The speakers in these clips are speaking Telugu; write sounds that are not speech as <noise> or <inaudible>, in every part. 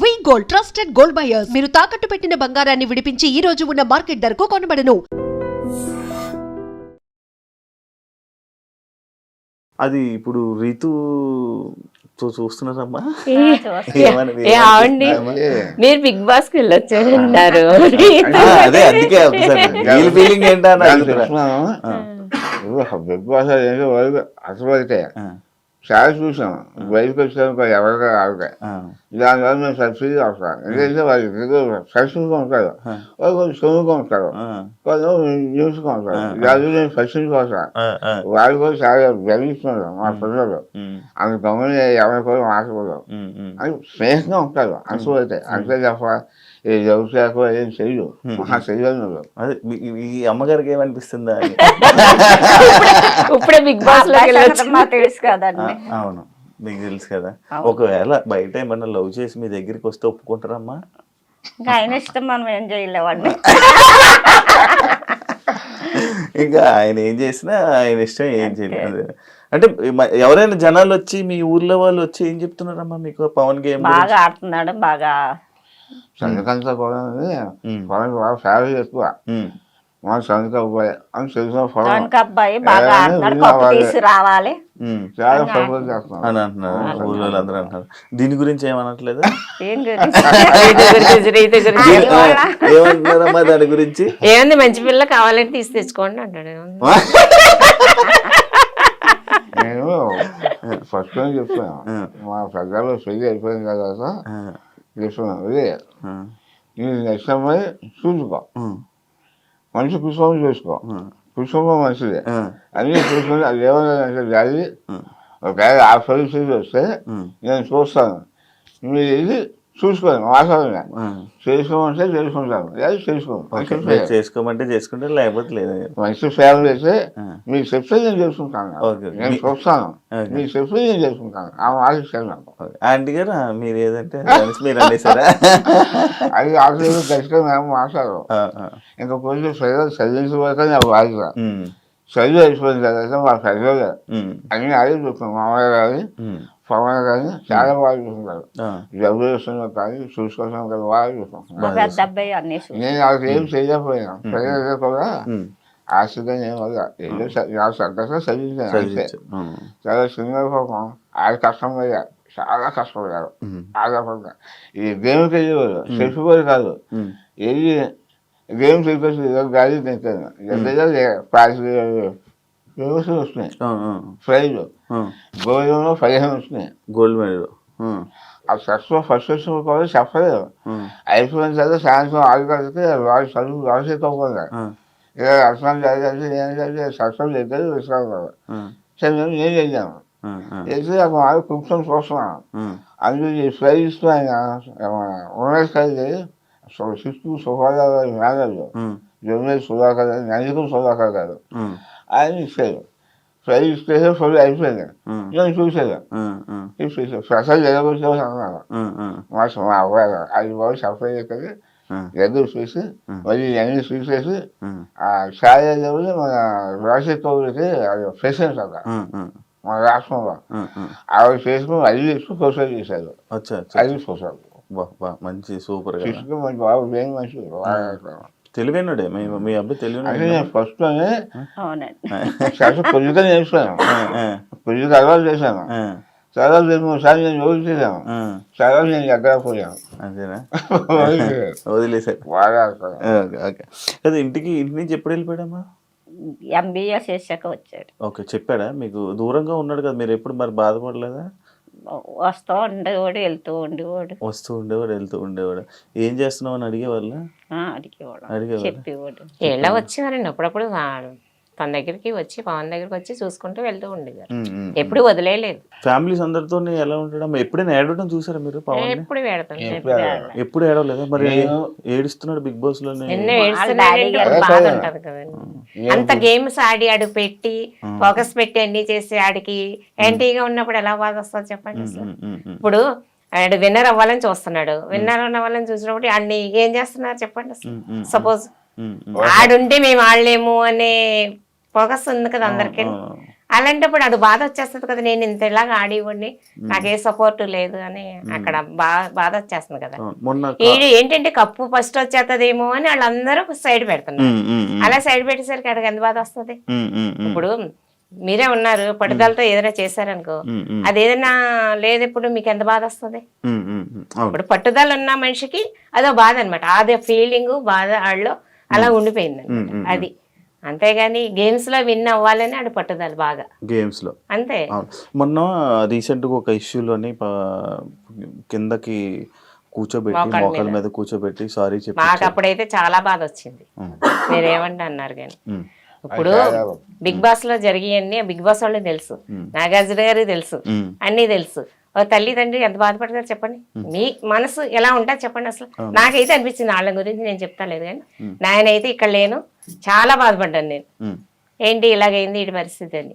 We gold trusted gold buyers మీరు తాకట్టు పెట్టిన బంగారాన్ని విడిపించి ఈ రోజు ఉన్న మార్కెట్ ధరకు కొనబడను. అది ఇప్పుడు రీతు చూస్తున్నారమ్మా? <laughs> మీరు బిగ్ బాస్కి వెళ్ళొచ్చారు అన్నారు ఆ, <laughs> అదే అందుకే ఒకసారి. ఫీలింగ్. బిగ్ బాస్ అసలు చాలా చూసాం. బయటకు వచ్చాక ఎవరిగా ఆవిడ దానివల్ల మేము సబ్సిడీ అవసరం ఎందుకంటే వాళ్ళు సక్సెస్గా ఉంటారు వాళ్ళు కొంచెం సొమ్ముగా ఉంటారు కొంచెం న్యూస్గా ఉంటారు దాని నేను సక్సెస్ కోసం వాళ్ళు కూడా చాలా గర్విస్తున్నారు మా పిల్లలు అంత గమని ఎవరి కూడా ఉమ్. అని స్నేహంగా ఉంటారు అయితే అంతే తప్ప ఈ వ్యవసాయం ఏం చెయ్యు మహా చెయ్యను అదే మీ- ఈ అమ్మగారికి ఏమనిపిస్తుందా అని <laughs> ఇప్పుడే బిగ్ బాస్ తెలుసు కదండి అవును. మీకు తెలుసు కదా. ఒకవేళ బయట ఏమన్నా లవ్ చేసి మీ దగ్గరికి వస్తే ఒప్పుకుంటారమ్మా? ఇంకా ఆయన ఇష్టం మనం ఏం చేయలేవండి ఇంకా ఆయన ఏం చేసినా ఆయన ఇష్టం ఏం చేయలేదు అంటే ఎవరైనా జనాలు వచ్చి మీ ఊర్లో వాళ్ళు వచ్చి ఏం చెప్తున్నారమ్మా మీకు పవన్ గేమ్ బాగా ఆడుతున్నాడు బాగా. సంగతంతా కూడా. పొలం బాగా ఫ్యామిలీ ఎక్కువ. మా సంగత అబ్బాయి అని తెలిసిన అబ్బాయి బాగా ఆడుతున్నాడు కప్పు. తీసి రావాలి. చాలా సపోర్ట్ అని అంటున్నారు. ఊళ్ళో అందరూ అంటున్నారు. దీని గురించి ఏమనట్లేదు? <laughs> ఏమంటున్నారమ్మా దాని గురించి? ఏముంది మంచి పిల్ల కావాలంటే తీసి తెచ్చుకోండి అంటాడు. నేను ఫస్ట్ టైం చెప్పాను. మా పెద్దలు పెళ్ళి అయిపోయిన తర్వాత ఆ, చెప్తున్నాను ఆ, నేను నెక్స్ట్ అమ్మాయి చూసుకో. మంచి కుటుంబం చేసుకో కుటుంబం మంచిదే అన్నీ చూసుకొని అది ఏమన్నా ఉమ్, ఒకవేళ ఆ పరిస్థితి వస్తే నేను చూస్తాను మీరు ఇది చూసుకోండి మాట్లాడండి ఆ. చేసుకోమంటే చేసుకుంటాను లేదా మీరు చేసుకోమంటే చేసుకుంటే లేకపోతే లేదు. మంచి ఫ్యామిలీ అయితే ఆ. మీకు చెప్తే నేను చేసుకుంటాను. నేను చూస్తాను. మీకు చెప్తే నేను చేసుకుంటాను. ఆ ఓకే. ఆంటీ గారు మీరు ఏదంటే మీరు అనేసారా అది ఆటలు ఖచ్చితంగా మేము. ఇంకా కొంచెం చదివి చదివించబోతే బాధ్యత చదువు అయిపోయిన తర్వాత మా పెద్దలు ఉమ్, అన్ని అదే చూస్తాం మామయ్య కానీ ఉమ్, పవన్ కానీ చాలా బాగా చూసుకుంటారు ఆ, జబ్బు చేస్తున్నారు కానీ చూసుకోవడం బాగా చూస్తాం నేను ఏం చేయలేకపోయినా ప్రజలు కూడా వల్ల ఏదో చ- నాకు సంతోషంగా చదివించాను అంతే చదివించు. ఉమ్, చాలా చిన్న పాపం ఆడ కష్టమయ్యా చాలా కష్టపడ్డారు గేమ్కి వెళ్ళేవారు చెప్పుకోరు కాదు ఏది గేమ్ చెప్పేసి గాలి తింటాను ఎంత పాస్ ఫేమస్ వస్తున్నాయి ఆ, ఆ, ప్రైజ్ ఆ. గోల్డ్లో పదిహేను వస్తున్నాయి గోల్డ్ మెడల్ ఉమ్, ఆ ఫస్ట్ ఫస్ట్ వచ్చిన కూడా చెప్పలేదు ఉమ్, అయిపోయిన తర్వాత సాయంత్రం ఆరు గంటలకి వాళ్ళు చదువు రాసేతో పోలే ఆ, ఇక అర్థం జరిగింది ఏం జరిగింది సక్సెస్ అయితే విశ్రాంతి ఆ, సరే నేను ఏం చేశాను ఆ, ఆ, చేసి ఒక వాళ్ళు కూర్చొని చూస్తున్నాను ఉమ్, అందులో ఈ ప్రైజ్ ఇస్తూ ఆయన ఉమేష్ కలిగి సిక్స్తు సుఖాలు మేనేజర్ జొన్నేష్ సుధాకర్ నందికం సుధాకర్ గారు ఆయన ఇచ్చారు. ప్రైజ్ ఇస్తే ఫుల్ అయిపోయింది. నేను చూసాను స్పెషల్ జరగవచ్చు అన్నాను. మా మా. గారు. అది బాగా సఫర్ ఉమ్, ఎదురు చూసి మళ్ళీ అన్ని చూసేసి ఆ ఛాయ లెవెల్ మన రాజశేఖర్ కౌరికి అది ప్రెసిడెంట్ అక్కడ. మన రాష్ట్రంలో. ఆవిడ చేసుకుని అది తీసుకుని ప్రొసెస్ చేశారు. అది బా మంచి సూపర్ తీసుకుని మంచి బాగా వేడి మంచి తెలివైనడే. మీ మీ అబ్బాయి తెలివైన నేను ఫస్ట్ కొద్దిగా నేర్చుకున్నాను కొద్దిగా అలవాటు చేశాను. చాలా రెండు మూడు సార్లు నేను రోజు చేశాను. చాలా నేను ఎక్కడ పోయాను. అంతేనా? వదిలేసారు బాగా ఓకే అదే ఇంటికి ఇంటి నుంచి ఎప్పుడు వెళ్ళిపోయాడమ్మా? ఎంబీఏ చేశాక వచ్చాడు. ఓకే చెప్పాడా? మీకు దూరంగా ఉన్నాడు కదా మీరు ఎప్పుడు మరి బాధపడలేదా? వస్తూ ఉండేవాడు వెళ్తూ ఉండేవాడు. వస్తూ ఉండేవాడు వెళ్తూ ఉండేవాడు. ఏం చేస్తున్నావు అని అడిగేవాళ్ళ? ఆ, అడిగేవాడు అడిగేవాడు. చెప్పేవాడు. ఎలా వచ్చేవారండి అప్పుడప్పుడు ఆ, తన దగ్గరికి వచ్చి పవన్ దగ్గరికి వచ్చి చూసుకుంటూ వెళ్తూ ఉండేవారు. ఎప్పుడు వదిలేయలేదు. ఫ్యామిలీస్ అందరితో ఎలా ఉంటాడమ్మా ఎప్పుడైనా ఏడవడం చూసారా మీరు పవన్ ఎప్పుడు ఎప్పుడు ఏడవలేదా. మరి ఏడుస్తున్నాడు బిగ్ బాస్ గారు బాధ సరే. ఉంటది కదండి. అంత గేమ్స్ ఆడి ఆడు పెట్టి ఫోకస్ పెట్టి అన్ని చేసి ఆడికి యాంటీగా ఉన్నప్పుడు ఎలా బాధ వస్తుంది చెప్పండి. ఇప్పుడు ఆడు విన్నర్ అవ్వాలని చూస్తున్నాడు. విన్నర్ అవ్వాలని చూసినప్పుడు అన్ని ఏం చేస్తున్నారు చెప్పండి సపోజ్. ఆడుంటే మేము ఆడలేము అనే ఫోకస్ ఉంది కదా అందరికి. అలాంటప్పుడు అది బాధ వచ్చేస్తుంది కదా నేను ఇంత ఇలాగా ఆడివ్వండి నాకు ఏ సపోర్ట్ లేదు అని అక్కడ బా బాధ వచ్చేస్తుంది కదా. ఈడు ఏంటంటే కప్పు ఫస్ట్ వచ్చేస్తుందేమో అని వాళ్ళందరూ సైడ్ పెడుతున్నారు. అలా సైడ్ పెట్టేసరికి అక్కడికి ఎంత బాధ వస్తుంది? ఇప్పుడు మీరే ఉన్నారు పట్టుదలతో ఏదైనా చేశారనుకో అది ఏదైనా లేదు ఇప్పుడు మీకు ఎంత బాధ వస్తుంది? ఇప్పుడు పట్టుదల ఉన్న మనిషికి అదో బాధ అనమాట అదే ఫీలింగ్ బాధ వాళ్ళు అలా ఉండిపోయింది అది. అంతేగాని గేమ్స్లో విన్ అవ్వాలని ఆడు పట్టుదల బాగా. గేమ్స్లో. అంతే. అవును. మొన్న రీసెంట్గా ఒక ఇష్యూలోని కిందకి కూర్చోబెట్టి మోకాల మీద. కూర్చోబెట్టి సారీ మాకు చెప్పి అప్పుడైతే చాలా బాధ వచ్చింది మీరేమంటే అన్నారు కానీ ఇప్పుడు బిగ్ బాస్లో జరిగాయన్నీ బిగ్ బాస్ వాళ్ళకి తెలుసు. నాగార్జున గారికి తెలుసు. అన్నీ తెలుసు. తల్లి తండ్రి ఎంత బాధపడతారు చెప్పండి? మీ మనసు ఎలా ఉంటుంది చెప్పండి అసలు. నాకైతే అనిపించింది వాళ్ళ గురించి నేను చెప్తా లేదు కానీ నాయనైతే ఇక్కడ లేను. చాలా బాధపడ్డాను నేను. ఏంటి ఇలాగైంది ఈ పరిస్థితి అని.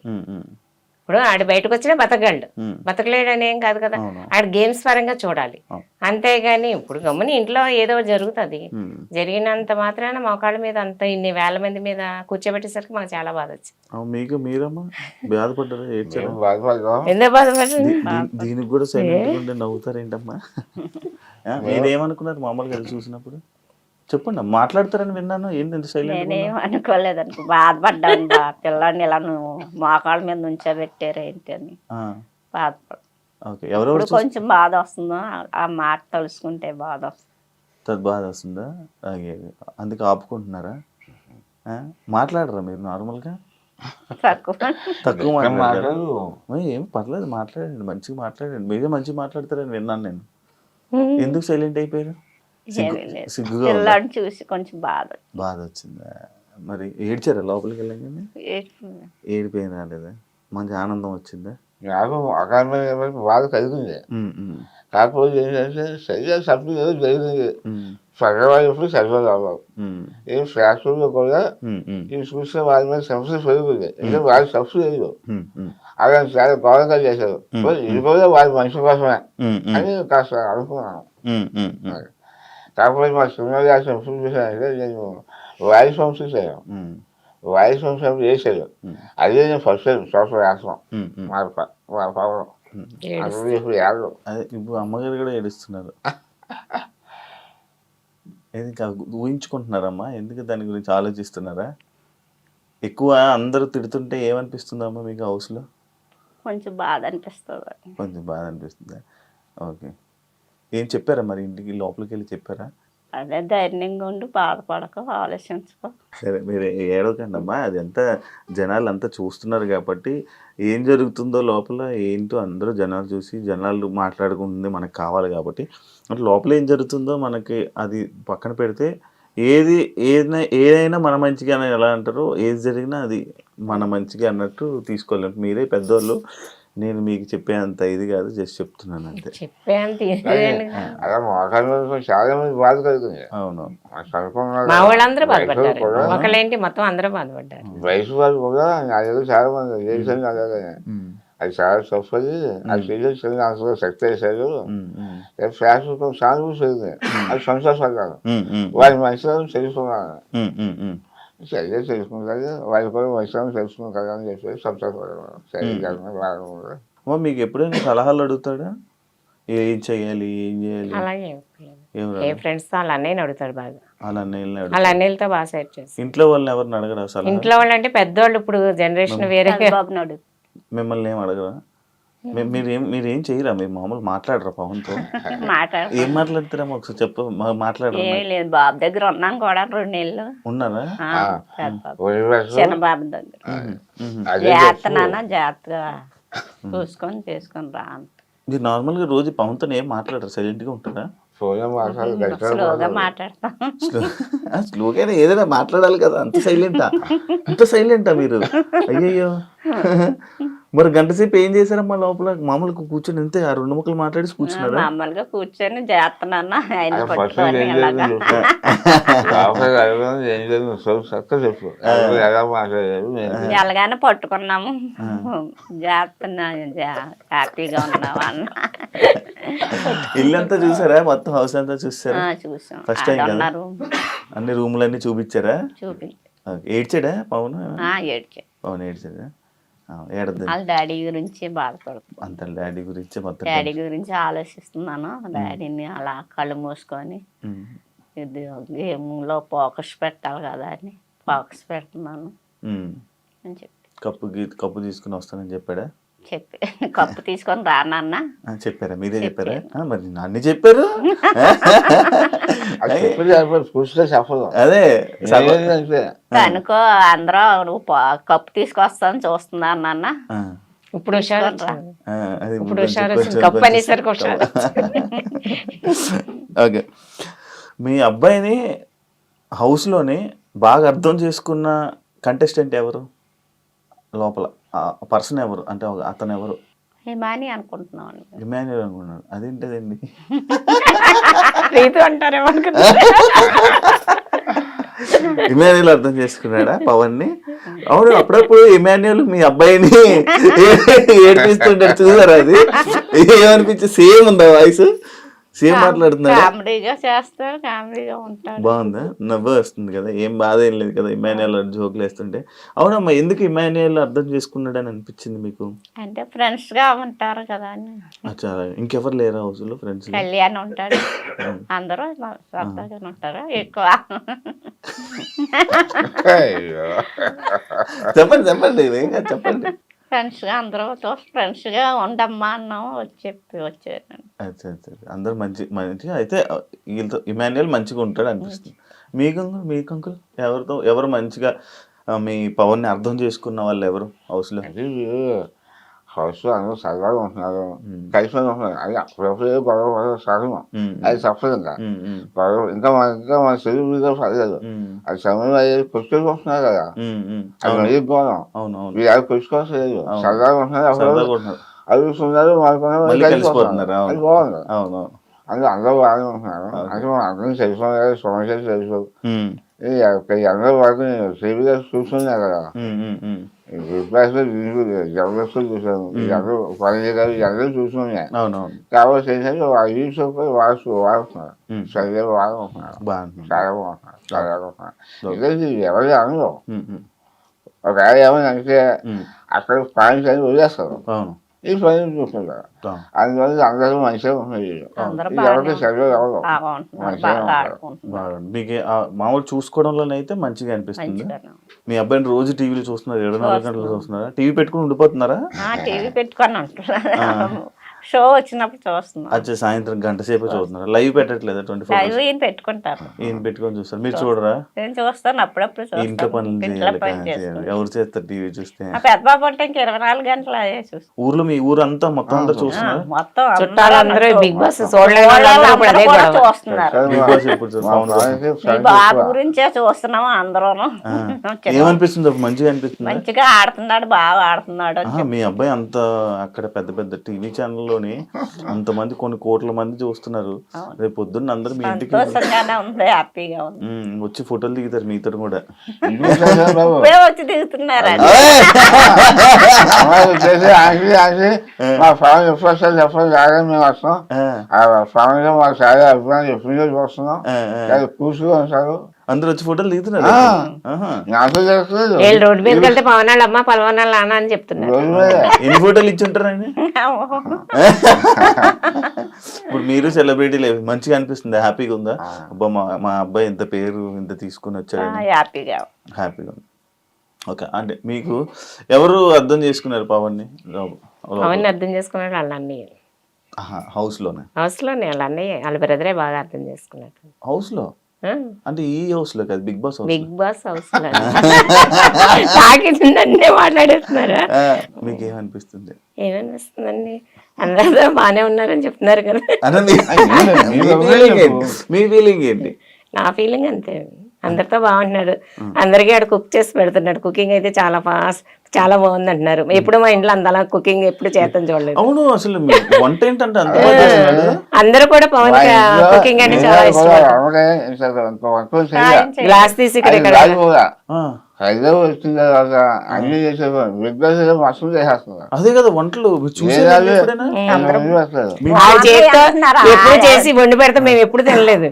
ఇప్పుడు ఆడు బయటకు వచ్చినా బతకగలడు. బతకలేడని ఏం కాదు కదా. ఆడు గేమ్స్ పరంగా చూడాలి. అంతేగాని ఇప్పుడు గమ్ముని ఇంట్లో ఏదో జరుగుతుంది. జరిగినంత మాత్రాన మోకాళ్ళ మీద అంత ఇన్ని వేల మంది మీద కూర్చోబెట్టేసరికి మాకు చాలా బాధ వచ్చింది మీకు మీరమ్మా? బాధపడ్డారా? ఎందుకు దీనికి కూడా సైలెంట్ నవ్వుతారేంటమ్మా? <laughs> మీరేమనుకున్నారు మామూలుగా చూసినప్పుడు? చెప్పండి మాట్లాడతారని విన్నాను. ఏంటి ఇంత సైలెంట్ నేనేం అనుకోలేదు అనుకో బాధపడ్డాను బా. పిల్లాడిని ఇలా నువ్వు మోకాళ్ళ మీద నుంచోబెట్టారు ఏంటి అని. బాధపడ ఓకే ఎవరెవరు ఇప్పుడు కొంచెం బాధ వస్తుందో ఆ- ఆ మాట తలుసుకుంటే బాధ వస్తుంది. తద్ బాధ వస్తుందా? అలాగే అందుకే ఆపుకుంటున్నారా? ఆ? మాట్లాడరా మీరు నార్మల్గా? తక్కువ. తక్కువ మాట్లాడతారు మాట్లాడు. ఏం పర్లేదు మాట్లాడండి మంచిగా మాట్లాడండి. మీరే మంచిగా మాట్లాడతారని విన్నాను నేను. ఎందుకు సైలెంట్ అయిపోయారు? చూసి కొంచెం బాధ బాధ వచ్చిందా మరి ఏడ్చారా లోపలికి వెళ్ళగానే. ఏడిపోయిన రాలేదా? మంచి ఆనందం వచ్చిందా? నాకు అకాడమీ బాధ కలిగింది. కాకపోతే ఏంటంటే సరిగా సభ్యులు ఏదో జరిగింది. సగవాళ్ళు ఎప్పుడు ఉమ్, ఈ ఫ్యాక్టరీలో కూడా ఇవి చూస్తే వాళ్ళ మీద సమస్య పెరుగుతుంది. ఎందుకంటే సబ్సిడీ లేదు. అలా చాలా గౌరవంగా చేశారు. ఇది కూడా వాళ్ళ మనిషి కోసమే అని కాస్త అనుకున్నాను. కాకపోతే మా సినిమా రాసిన ఎప్పుడు చూసానంటే నేను వాయిస్ వంశ చేశాను. వాయిస్ వంశం చేశాడు అదే నేను ఫస్ట్ టైం సోషల్ ఉమ్. మా మా అప్పుడు ఇప్పుడు అదే ఇప్పుడు అమ్మగారు కూడా ఏడుస్తున్నారు. ఏది ఊహించుకుంటున్నారమ్మా? ఎందుకు దాని గురించి ఆలోచిస్తున్నారా? ఎక్కువ అందరూ తిడుతుంటే ఏమనిపిస్తుందమ్మా మీకు హౌస్లో? కొంచెం బాధ అనిపిస్తుంది. కొంచెం బాధ అనిపిస్తుందా? ఓకే. ఏం చెప్పారా మరి ఇంటికి లోపలికి వెళ్ళి చెప్పారా? అదే ధైర్యంగా ఉండి బాధపడక ఆలోచించుకో. సరే మీరు ఏడవకండి అమ్మా అది అంతా జనాలు అంతా చూస్తున్నారు కాబట్టి ఏం జరుగుతుందో లోపల ఏంటో అందరూ జనాలు చూసి జనాలు మాట్లాడుకుంటుంది మనకు కావాలి కాబట్టి. అంటే లోపల ఏం జరుగుతుందో మనకి అది పక్కన పెడితే ఏది ఏదైనా ఏదైనా మన మంచిగా ఎలా అంటారో ఏది జరిగినా అది మన మంచిగా అన్నట్టు తీసుకోలేము మీరే పెద్దోళ్ళు నేను మీకు చెప్పేంత ఇది కాదు జస్ట్ చెప్తున్నాను అంతే. చెప్పేంత? అలా మోకాళ్ళ చాలా మంది బాధ కలుగుతుంది అవును మా చదువుకున్న మా వాళ్ళందరూ వయసు బాధపడ్డారు. కూడా ఒకళ్ళేంటి మొత్తం అందరూ బాధపడ్డారు. వయసు వాళ్ళు కూడా అదే చాలా మంది అది చాలా చిన్న అంతలో శక్తి వేశారు. అది వారి తెలుసుకున్నాను. సరిగ్గా తెలుసుకుంటారు వారి కూడా మంచితనం తెలుసుకుంటారు అని చెప్పి సంతోషపడ్డాను సరిగ్గా బాగా అమ్మ మీకు ఎప్పుడైనా సలహాలు అడుగుతాడా? ఏం చేయాలి ఏం చేయాలి అలాగే. ఏం. ఫ్రెండ్స్తో వాళ్ళ అన్నయ్యని అడుగుతాడు బాగా. వాళ్ళ అన్నయ్యని వాళ్ళ అన్నయ్యలతో బాగా సెట్ చేసి ఇంట్లో వాళ్ళని ఎవరిని అడగరా సలహా? ఇంట్లో వాళ్ళు అంటే పెద్దోళ్ళు ఇప్పుడు జనరేషన్ వేరే. మిమ్మల్ని ఏం అడగరా? మీరు మీరు ఏం చేయరా మీరు మామూలు మాట్లాడరా పవన్తో మాట్లాడ ఏం మాట్లాడతారమ్మా ఒకసారి చెప్పు. మాట్లాడరా లేదు బాబు దగ్గర ఉన్నాం కూడా రెండు నెలలు. ఉన్నారా? చిన్న బాబు దగ్గర. మ్మ్. అదే జాగ్రత్త నాన్న జాగ్రత్తగా చూసుకొని చేసుకొని రా. మీరు నార్మల్గా రోజు పవన్తో ఏం మాట్లాడరు? సైలెంట్గా ఉంటారా? ఫోన్ మాట్లాడి స్లోగా మాట్లాడతాం. స్లోగా ఏదైనా మాట్లాడాలి కదా అంత సైలెంటా? అంత సైలెంటా మీరు? అయ్యయ్యో. మరి గంట సేపు ఏం చేశారమ్మా లోపల? మామూలుగా కూర్చొని అంతే ఆ రెండు ముక్కలు మాట్లాడి కూర్చున్నారా? మామూలుగా కూర్చొని జాగ్రత్త నాన్న ఆయన ఫస్ట్ పట్టుకొని ఏం అలాగా. జరిగింది ఏం జరిగింది చక్క చెప్పు. ఎవరు ఎలా మాట్లాడారు నేను ఎలాగానే పట్టుకున్నాము. హ్యాపీగా అన్న. ఇల్లంతా చూసారా? మొత్తం హౌస్ అంతా చూసారా? చూసాం. Time ఆడ కదా? ఉన్నారు అన్ని రూములన్నీ చూపించారా? చూపి. ఏడ్చాడా పవన్? ఆ, ఏడ్చే. పవన్ ఏడ్చాడా? వాళ్ళ డాడీ గురించి బాధపడుతుంది అంత డాడీ గురించి మొత్తం డాడీ గురించి ఆలోచిస్తున్నాను. డాడీని అలా కళ్ళు మూసుకొని గేమ్లో ఫోకస్ పెట్టాలి కదా అని ఫోకస్ పెడుతున్నాను. అని చెప్పి. కప్పు కప్పు తీసుకుని వస్తానని చెప్పాడా? చెప్పి. కప్పు తీసుకొని రానన్నా చెప్పారా? మీరే చెప్పారా? మరి అన్ని చెప్పారు? <laughs> అది. అందరూ నువ్వు కప్పు తీసుకొస్తాను చూస్తున్నాను నాన్న. ఇప్పుడు ఇప్పుడు కప్పు కొంచెం- అనేసరికి ఓకే. మీ అబ్బాయిని హౌస్లోని బాగా అర్థం చేసుకున్న కంటెస్టెంట్ ఎవరు? లోపల. ఆ పర్సన్ ఎవరు? అంటే ఒక- అతను ఎవరు? హిమాని అనుకుంటున్నాను ఇమాన్యుల్ అనుకున్నాడు అదేంటదండి? <laughs> రీతు అంటారేమో ఇమాన్యుల్ అర్థం చేసుకున్నాడా పవన్ని అవును అప్పుడప్పుడు ఇమాన్యుల్ మీ అబ్బాయిని ఏడిపిస్తుంటారు చూసారా అది? ఏమనిపించి సేమ్ ఉందా వాయిస్? సేమ్ మాట్లాడుతున్నాడా? కామెడీగా చేస్తాడు కామెడీగా ఉంటాడు. బాగుందా? నవ్వు వస్తుంది కదా ఏం బాధ ఏం లేదు కదా ఇమాన్యుల్ జోకులు వేస్తుంటే. అవునమ్మా ఎందుకు ఇమాన్యుల్ అర్థం చేసుకున్నాడు అని అనిపించింది మీకు? అంటే ఫ్రెండ్స్గా ఉంటారు కదా అని. అచ్చా ఇంకెవరు లేరా హౌస్లో ఫ్రెండ్స్ కళ్యాణ్ ఉంటాడు. అందరూ సరదాగా ఉంటారు ఎక్కువ. చెప్పండి చెప్పండి ఏం కాదు, చెప్పండి. ఫ్రెండ్స్గా అందరూ ఫ్రెండ్స్గా ఉండమ్మా అన్నాం వచ్చి చెప్పి వచ్చాను అచ్చా అచ్చా అందరు మంచి మంచిగా అయితే వీళ్ళతో ఇమాన్యుయల్ మంచిగా ఉంటాడు అనిపిస్తుంది. మీకు అంకుల్ మీకు అంకుల్ ఎవరితో ఎవరు మంచిగా మీ పవన్ని అర్థం చేసుకున్న వాళ్ళు ఎవరు హౌస్ అందరూ సరదాగా ఉంటున్నారు ఉమ్. కలిసి ఉంటున్నారు అది అప్పుడప్పుడు గొడవ పడడం సహజం అది తప్పదు ఇంకా గొడవ ఇంకా మన ఇంకా మన తెలుగు మీద పడలేదు అది సమయం అయ్యేది కదా. అది మరీ అవును వీళ్ళు. సరదాగా ఉంటున్నారు అడుగుతున్నారు మనకున్నారు మళ్ళీ కలిసిపోతున్నారు కలిసిపోతున్నారు, అది అవును. బాగుంది అవును అవును అందరూ బాగానే ఉంటున్నారు. అంటే మనం అందరం తెలుసుకోవాలి సమస్యలు తెలుసు ఉమ్, ఇది అక్కడ అందరూ వాటిని టీవీలో చూస్తున్నారు కదా జబర్దస్త్ చూసాను అందరూ పని గారు అందరూ చూస్తున్నాయి కాబట్టి ఏంటంటే ఆ యూట్యూబ్ వాడుతూ వాడుతున్నారు. సరిగ్గా వాడుకుంటున్నారు బాగుంటుంది చాలా బాగుంటున్నారు చాలా బాగుంటున్నారు ఇది ఎవరి అనరు ఉమ్, ఉమ్, ఒక ఆయన ఏమైనా అంటే. అక్కడ పాయింట్స్ అని వదిలేస్తారు ఈ పని. అందువల్ల అందరూ మంచిగా ఎవరు ఉంటున్నారు. ఆడుకుంటున్నారు బాగుంది మీకు మామూలు చూసుకోవడంలోనైతే మంచిగా అనిపిస్తుంది. మీ అబ్బాయిని రోజు టీవీలో చూస్తున్నారు? ఇరవై నాలుగు గంటలు చూస్తున్నారా? టీవీ పెట్టుకుని ఉండిపోతున్నారా? టీవీ పెట్టుకొని ఉంటున్నారు <laughs> షో వచ్చినప్పుడు చూస్తున్నాం. వచ్చే సాయంత్రం గంట సేపు చూస్తున్నారా. లైవ్ పెట్టట్లేదా ట్వంటీ ఫోర్ లైవ్ ఈయన పెట్టుకుంటారు. ఈయన పెట్టుకొని చూస్తారు. మీరు చూడరా? నేను చూస్తాను అప్పుడప్పుడు ఇంట్లో పనులు చేయాలి పని చేయాలి. చేస్తాను ఎవరు చేస్తారు టీవీ చూస్తే? పెద్ద బాబు అంటే ఇంక ఇరవై నాలుగు గంటలు అదే చూస్తాను. ఊర్లో మీ ఊరంతా మొత్తం అందరు చూస్తున్నారా? మొత్తం అందరూ చుట్టాలందరూ అందరూ బిగ్ బాస్. చూస్తున్నారు బాబు. గురించే ఆ. <laughs> చిన్న- ఏమనిపిస్తుంది? అప్పుడు మంచిగా అనిపిస్తుంది? మంచిగా ఆడుతున్నాడు బాగా ఆడుతున్నాడు మీ అబ్బాయి అంత అక్కడ పెద్ద పెద్ద టీవీ ఛానల్లోని అంతమంది కొన్ని కోట్ల మంది చూస్తున్నారు. రేపు పొద్దున్న అందరు మీ ఇంటికి హ్యాపీగా వచ్చి ఫోటోలు దిగుతారు మీతో కూడా. వచ్చి దిగుతున్నారు మా ఫ్యామిలీ ఎప్పుడు వస్తారు చెప్పండి రాగానే మేము వస్తాం. ఆ, ఫ్యామిలీలో మాకు చాలా అభిప్రాయం ఎప్పుడు చూస్తున్నాం. కూర్చుని ఉంటారు అందరు వచ్చి ఫోటోలు దిగుతున్నారు. వీళ్ళు రోడ్డు మీదకి వెళ్తే అమ్మ నాన్న అని చెప్తున్నారు. రోజు మీద. ఎన్ని ఫోటోలు ఇచ్చి ఉంటారండి ఇప్పుడు మీరు సెలబ్రిటీ లేదు మంచిగా అనిపిస్తుంది హ్యాపీగా ఉందా? అబ్బా మా మా అబ్బాయి ఇంత పేరు ఇంత తీసుకుని ఆ, వచ్చాడని హ్యాపీగా. హ్యాపీగా ఉంది. ఓకే అంటే మీకు ఎవరు అర్థం చేసుకున్నారు పవన్ని? పవన్ అర్థం చేసుకున్నాడు వాళ్ళ అన్నయ్య. లోనే హౌస్లోనే వాళ్ళ అన్నయ్య వాళ్ళ బ్రదరే బాగా అర్థం చేసుకున్నాడు. హౌస్లో అంటే ఈ హౌస్లో కాదు Bigg Boss house Bigg Boss హౌస్లో <laughs> తాకిందంటే మాట్లాడేస్తున్నారా? మీకు ఏమనిపిస్తుంది ఏమనిపిస్తుందండి? అందరూ బాగానే ఉన్నారని చెప్తున్నారు కదా? మీ ఫీలింగ్ ఏంటి? నా ఫీలింగ్ అంతే అందరితో బాగుంటున్నాడు. అందరికీ ఆడ కుక్ చేసి పెడుతున్నాడు. కుకింగ్ అయితే చాలా ఫాస్ట్ చాలా బాగుంది అంటున్నారు ఎప్పుడు మా ఇంట్లో అంతలా కుకింగ్ ఎప్పుడు చేతం చూడలేదు అవును అసలు వంట ఏంటంటే అంత? అందరూ కూడా పవన్ కుకింగ్ అంటే చాలా ఇష్టం. గ్లాస్ తీసి ఇక్కడ హైదరాబాద్ వచ్చిన తర్వాత అన్ని చేసేవారు మస్తు చేసేస్తున్నారు. అదే కదా వంటలు? ఎప్పుడు చేసి? వండి పెడితే మేము ఎప్పుడు తినలేదు.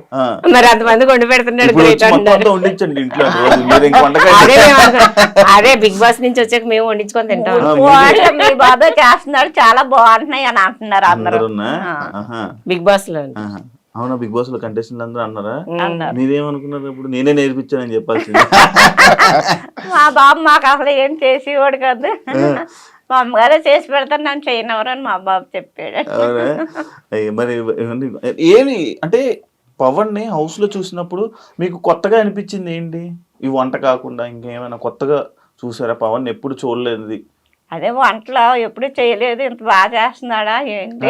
మరి అంతమంది వండి పెడుతున్నాడు. అదే బిగ్ బాస్ నుంచి వచ్చాక మేము వండించుకొని తింటాం. మీ బాధ చేస్తున్నాడు చాలా బాగుంటున్నాయి అని అంటున్నారు అందరూ. బిగ్ బాస్లో. అవునా బిగ్ బాస్లో కంటెస్టెంట్ అందరూ అన్నారా? మీరేమనుకున్నారు ఇప్పుడు? నేనే నేర్పించానని చెప్పాల్సింది. <laughs> మా బాబు మాకు అసలు ఏం చేసేవాడు కాదు. మా అమ్మగారే చేసి పెడతాను నన్ను చేయనవరని మా బాబు చెప్పాడు. మరి ఏమి అంటే పవన్ని హౌస్లో చూసినప్పుడు మీకు కొత్తగా అనిపించింది ఏంటి? ఈ వంట కాకుండా ఇంకేమైనా కొత్తగా చూసారా పవన్ ఎప్పుడు చూడలేదు అదే వంటలో ఎప్పుడు చేయలేదు ఇంత బాగా చేస్తున్నాడా ఏంటి?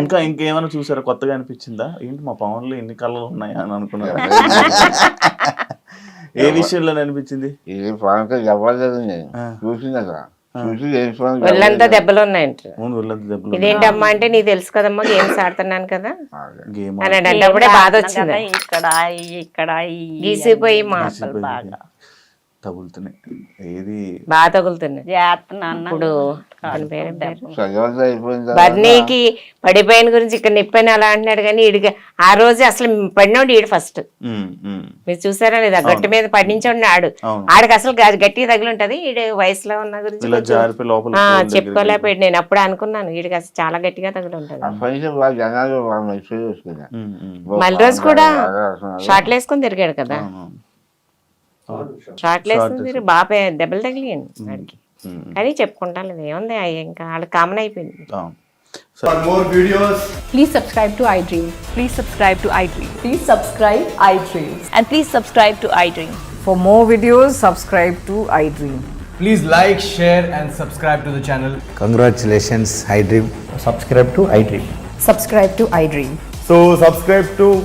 ఇంకా ఇంకేమైనా చూసారా? కొత్తగా అనిపించిందా? ఏంటి మా పవన్లో ఎన్ని కళలు ఉన్నాయా అని అనుకున్నారు? ఏ విషయంలో అనిపించింది? ఇది పవన్కి ఇవ్వలేదు నేను. ఆ. చూసింది అక్కడ చూసి చేయించుకోవడానికి ఒళ్ళంతా దెబ్బలు ఉన్నాయంట. అవును వెళ్ళదు దెబ్బలు ఇదేంటమ్మా అంటే నీకు తెలుసు కదమ్మా గేమ్స్ ఆడుతున్నాను కదా? గేమ్ అని అంటే అప్పుడే బాధ వచ్చింది. ఇక్కడ ఇక్కడ గీసిపోయి మా అసలు బాగా. తగులుతున్నాయి. ఏది? బాగా తగులుతున్నాయి. ఇప్పుడు బర్నీకి పడిపోయిన గురించి ఇక్కడ నిప్పని అలా అంటున్నాడు కానీ ఈడికి ఆ రోజు అసలు పడినోడు ఈడు ఫస్ట్. మీరు చూసారా లేదా? గట్టి మీద పడించండి ఆడు ఆడికి అసలు గట్టిగా తగిలి ఉంటది ఈడు వయసులో ఉన్న గురించి చెప్పుకోలేకపోయాడు. నేను అప్పుడు అనుకున్నాను. వీడికి అసలు చాలా గట్టిగా తగిలి ఉంటది. మళ్ళీ రోజు కూడా. షార్ట్లు వేసుకొని తిరిగాడు కదా. వేసుకొని తిరిగి బాగా దెబ్బలు తగిలియండి వాడికి కానీ చెప్పుకుంటా లేదు ఏముంది ఇంకా వాళ్ళకి కామన్ అయిపోయింది. For more videos, Please subscribe to iDream. Please subscribe to iDream. Please subscribe iDream. And please subscribe to iDream. For more videos, subscribe to iDream. please like, share, and subscribe to the channel. Congratulations, iDream. Subscribe to iDream. Subscribe to iDream. So, subscribe to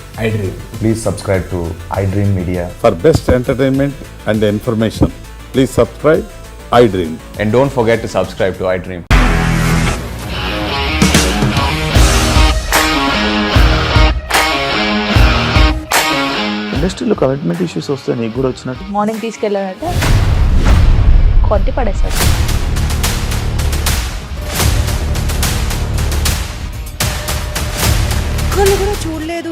iDream please subscribe to iDream media For best entertainment and information, please subscribe iDream. And don't forget to subscribe to iDream ఇండస్ట్రీలో కమిట్మెంట్ ఇష్యూస్ వస్తే నీకు కూడా వచ్చినట్టు. మార్నింగ్ కొద్ది కూడా చూడలేదు.